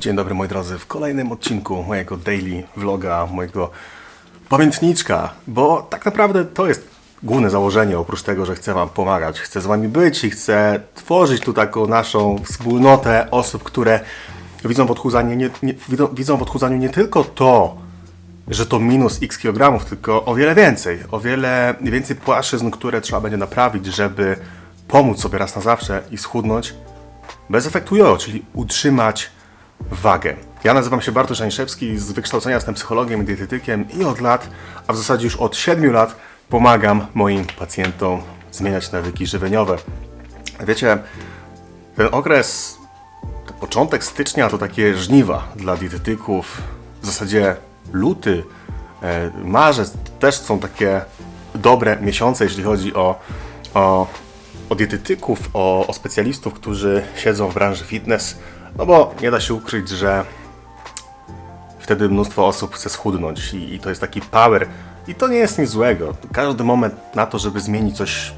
Dzień dobry moi drodzy, w kolejnym odcinku mojego daily vloga, mojego pamiętniczka, bo tak naprawdę to jest główne założenie, oprócz tego, że chcę Wam pomagać. Chcę z Wami być i chcę tworzyć tu taką naszą wspólnotę osób, które widzą w odchudzaniu nie, nie, widzą, w odchudzaniu nie tylko to, że to minus x kilogramów, tylko o wiele więcej. O wiele więcej płaszczyzn, które trzeba będzie naprawić, żeby pomóc sobie raz na zawsze i schudnąć bez efektu czyli utrzymać wagę. Ja nazywam się Bartosz Aniszewski, z wykształcenia jestem psychologiem i dietetykiem i od lat, a w zasadzie już od 7 lat pomagam moim pacjentom zmieniać nawyki żywieniowe. Wiecie, ten okres, ten początek stycznia to takie żniwa dla dietetyków. W zasadzie luty, e, marzec też są takie dobre miesiące, jeśli chodzi o, o, o dietetyków, o, o specjalistów, którzy siedzą w branży fitness. No bo nie da się ukryć, że wtedy mnóstwo osób chce schudnąć i, i to jest taki power. I to nie jest nic złego. Każdy moment na to, żeby zmienić coś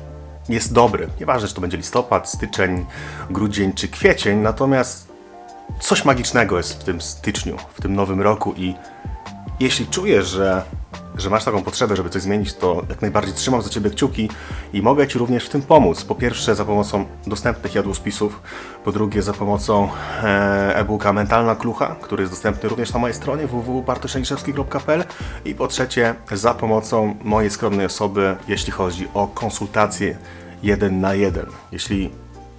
jest dobry. Nieważne, czy to będzie listopad, styczeń, grudzień czy kwiecień, natomiast coś magicznego jest w tym styczniu, w tym nowym roku i jeśli czujesz, że, że masz taką potrzebę, żeby coś zmienić, to jak najbardziej trzymam za Ciebie kciuki i mogę Ci również w tym pomóc. Po pierwsze za pomocą dostępnych jadłospisów, po drugie za pomocą e, e-booka Mentalna Klucha, który jest dostępny również na mojej stronie www.bartoszeniszewski.pl i po trzecie za pomocą mojej skromnej osoby, jeśli chodzi o konsultacje jeden na jeden. Jeśli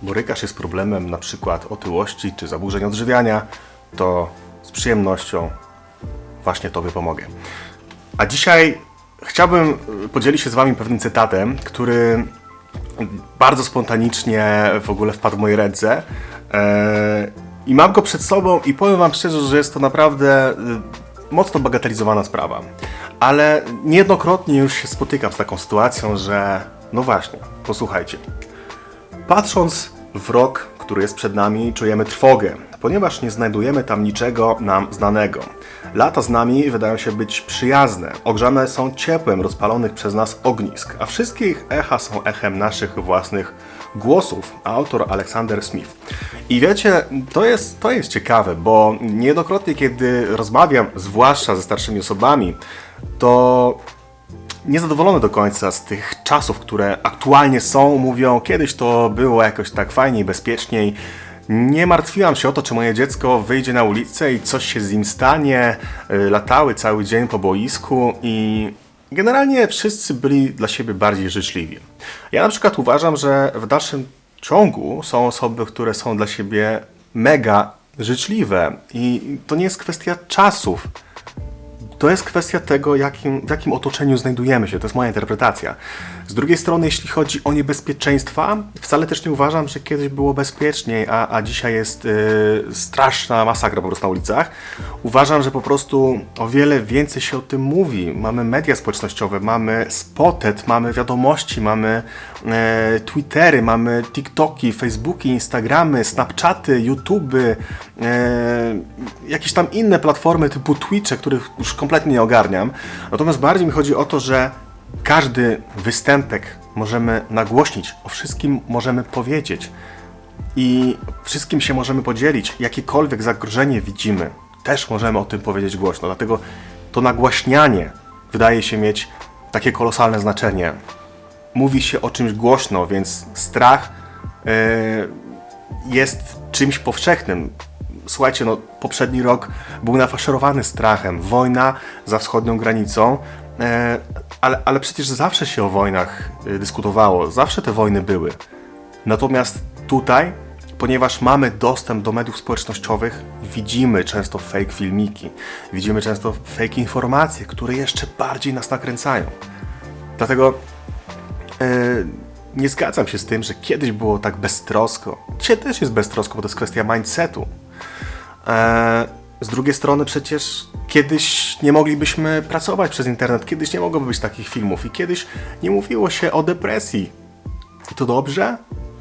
borykasz się z problemem na przykład otyłości czy zaburzeń odżywiania, to z przyjemnością właśnie Tobie pomogę. A dzisiaj chciałbym y, podzielić się z Wami pewnym cytatem, który bardzo spontanicznie w ogóle wpadł w moje ręce. Eee, I mam go przed sobą i powiem Wam szczerze, że jest to naprawdę y, mocno bagatelizowana sprawa. Ale niejednokrotnie już się spotykam z taką sytuacją, że no właśnie, posłuchajcie. Patrząc w rok, który jest przed nami, czujemy trwogę, ponieważ nie znajdujemy tam niczego nam znanego. Lata z nami wydają się być przyjazne, ogrzane są ciepłem rozpalonych przez nas ognisk, a wszystkie ich echa są echem naszych własnych głosów. Autor Alexander Smith. I wiecie, to jest, to jest ciekawe, bo niejednokrotnie, kiedy rozmawiam, zwłaszcza ze starszymi osobami, to niezadowolony do końca z tych czasów, które aktualnie są. Mówią, kiedyś to było jakoś tak fajniej, bezpieczniej. Nie martwiłam się o to, czy moje dziecko wyjdzie na ulicę i coś się z nim stanie. Y, Latały cały dzień po boisku i generalnie wszyscy byli dla siebie bardziej życzliwi. Ja na przykład uważam, że w dalszym ciągu są osoby, które są dla siebie mega życzliwe i to nie jest kwestia czasów. To jest kwestia tego, jakim, w jakim otoczeniu znajdujemy się. To jest moja interpretacja. Z drugiej strony, jeśli chodzi o niebezpieczeństwa, wcale też nie uważam, że kiedyś było bezpieczniej, a, a dzisiaj jest yy, straszna masakra po prostu na ulicach. Uważam, że po prostu o wiele więcej się o tym mówi. Mamy media społecznościowe, mamy Spotet, mamy wiadomości, mamy e, Twittery, mamy TikToki, Facebooki, Instagramy, Snapchaty, YouTuby, e, jakieś tam inne platformy typu Twitche, których już kompletnie nie ogarniam. Natomiast bardziej mi chodzi o to, że każdy występek możemy nagłośnić, o wszystkim możemy powiedzieć i wszystkim się możemy podzielić. Jakiekolwiek zagrożenie widzimy, też możemy o tym powiedzieć głośno. Dlatego to nagłaśnianie wydaje się mieć takie kolosalne znaczenie. Mówi się o czymś głośno, więc strach yy, jest czymś powszechnym. Słuchajcie, no, poprzedni rok był nafaszerowany strachem. Wojna za wschodnią granicą, e, ale, ale przecież zawsze się o wojnach e, dyskutowało, zawsze te wojny były. Natomiast tutaj, ponieważ mamy dostęp do mediów społecznościowych, widzimy często fake filmiki, widzimy często fake informacje, które jeszcze bardziej nas nakręcają. Dlatego e, nie zgadzam się z tym, że kiedyś było tak beztrosko. Dzisiaj też jest beztrosko, bo to jest kwestia mindsetu. E, z drugiej strony przecież kiedyś nie moglibyśmy pracować przez internet, kiedyś nie mogłoby być takich filmów i kiedyś nie mówiło się o depresji. I to dobrze?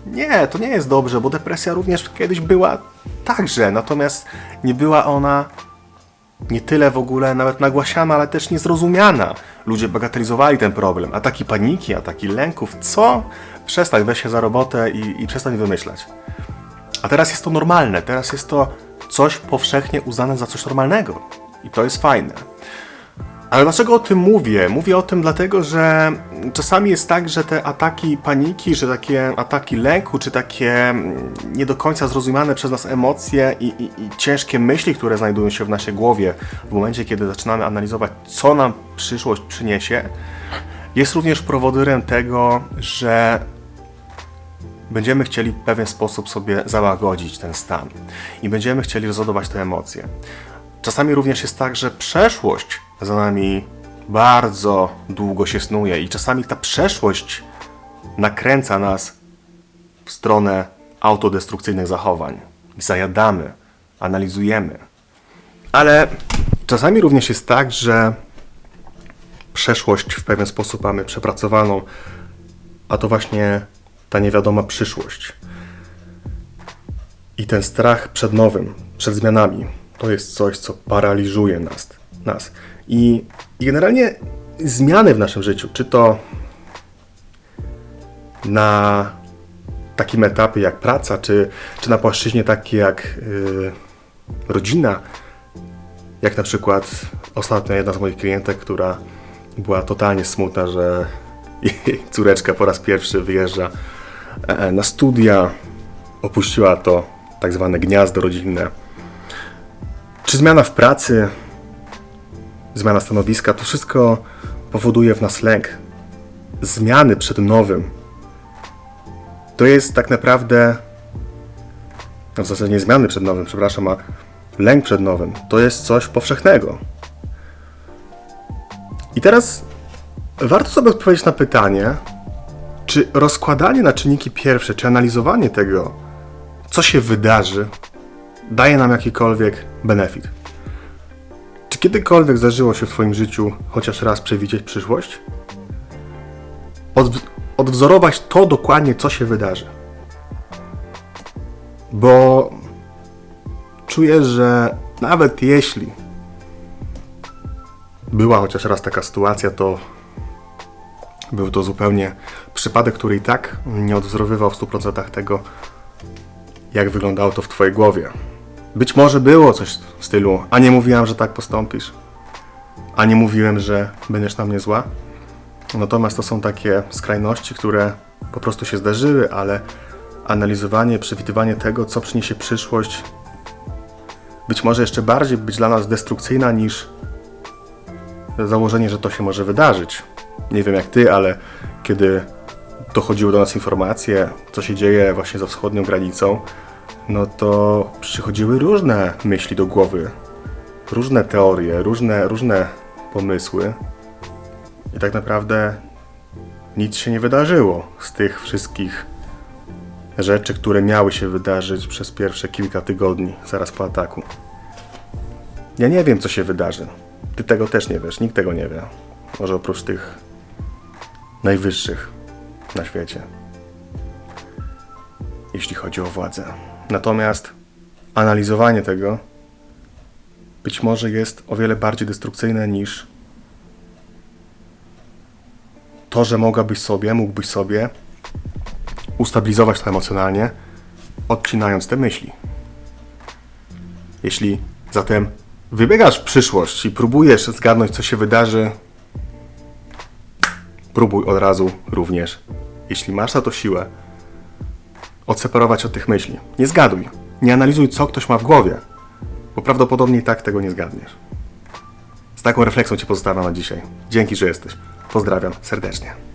Nie, to nie jest dobrze, bo depresja również kiedyś była także, natomiast nie była ona nie tyle w ogóle nawet nagłaśniana, ale też niezrozumiana. Ludzie bagatelizowali ten problem. Ataki paniki, ataki lęków. Co? Przestań, weź się za robotę i, i przestań wymyślać. A teraz jest to normalne, teraz jest to coś powszechnie uznane za coś normalnego. I to jest fajne. Ale dlaczego o tym mówię? Mówię o tym dlatego, że czasami jest tak, że te ataki paniki, że takie ataki lęku, czy takie mm, nie do końca zrozumiane przez nas emocje i, i, i ciężkie myśli, które znajdują się w naszej głowie w momencie, kiedy zaczynamy analizować, co nam przyszłość przyniesie, jest również prowodyrem tego, że będziemy chcieli w pewien sposób sobie załagodzić ten stan i będziemy chcieli rozładować te emocje. Czasami również jest tak, że przeszłość za nami bardzo długo się snuje i czasami ta przeszłość nakręca nas w stronę autodestrukcyjnych zachowań. Zajadamy, analizujemy. Ale czasami również jest tak, że przeszłość w pewien sposób mamy przepracowaną, a to właśnie ta niewiadoma przyszłość. I ten strach przed nowym, przed zmianami, to jest coś, co paraliżuje nas. nas. I, I generalnie zmiany w naszym życiu, czy to na takim etapie jak praca, czy, czy na płaszczyźnie takiej jak yy, rodzina, jak na przykład ostatnio jedna z moich klientek, która była totalnie smutna, że jej córeczka po raz pierwszy wyjeżdża na studia, opuściła to tak zwane gniazdo rodzinne. Czy zmiana w pracy, zmiana stanowiska, to wszystko powoduje w nas lęk. Zmiany przed nowym. To jest tak naprawdę, no w zasadzie nie zmiany przed nowym, przepraszam, a lęk przed nowym. To jest coś powszechnego. I teraz warto sobie odpowiedzieć na pytanie, czy rozkładanie na czynniki pierwsze, czy analizowanie tego, co się wydarzy, daje nam jakikolwiek benefit. Czy kiedykolwiek zdarzyło się w Twoim życiu chociaż raz przewidzieć przyszłość? Od, odwzorować to dokładnie, co się wydarzy. Bo czuję, że nawet jeśli była chociaż raz taka sytuacja, to był to zupełnie przypadek, który i tak nie odwzorowywał w 100% tego, jak wyglądało to w Twojej głowie. Być może było coś w stylu, a nie mówiłam, że tak postąpisz, a nie mówiłem, że będziesz na mnie zła. Natomiast to są takie skrajności, które po prostu się zdarzyły, ale analizowanie, przewidywanie tego, co przyniesie przyszłość, być może jeszcze bardziej być dla nas destrukcyjna niż założenie, że to się może wydarzyć. Nie wiem jak ty, ale kiedy dochodziły do nas informacje, co się dzieje właśnie za wschodnią granicą, no to przychodziły różne myśli do głowy, różne teorie, różne, różne pomysły. I tak naprawdę nic się nie wydarzyło z tych wszystkich rzeczy, które miały się wydarzyć przez pierwsze kilka tygodni zaraz po ataku. Ja nie wiem, co się wydarzy. Ty tego też nie wiesz, nikt tego nie wie. Może oprócz tych najwyższych na świecie. Jeśli chodzi o władzę. Natomiast analizowanie tego być może jest o wiele bardziej destrukcyjne niż to, że mogłabyś sobie, mógłbyś sobie ustabilizować to emocjonalnie, odcinając te myśli. Jeśli zatem wybiegasz w przyszłość i próbujesz zgadnąć, co się wydarzy, próbuj od razu również, jeśli masz na to siłę, odseparować od tych myśli. Nie zgaduj, nie analizuj, co ktoś ma w głowie, bo prawdopodobnie i tak tego nie zgadniesz. Z taką refleksją Cię pozostawiam na dzisiaj. Dzięki, że jesteś. Pozdrawiam serdecznie.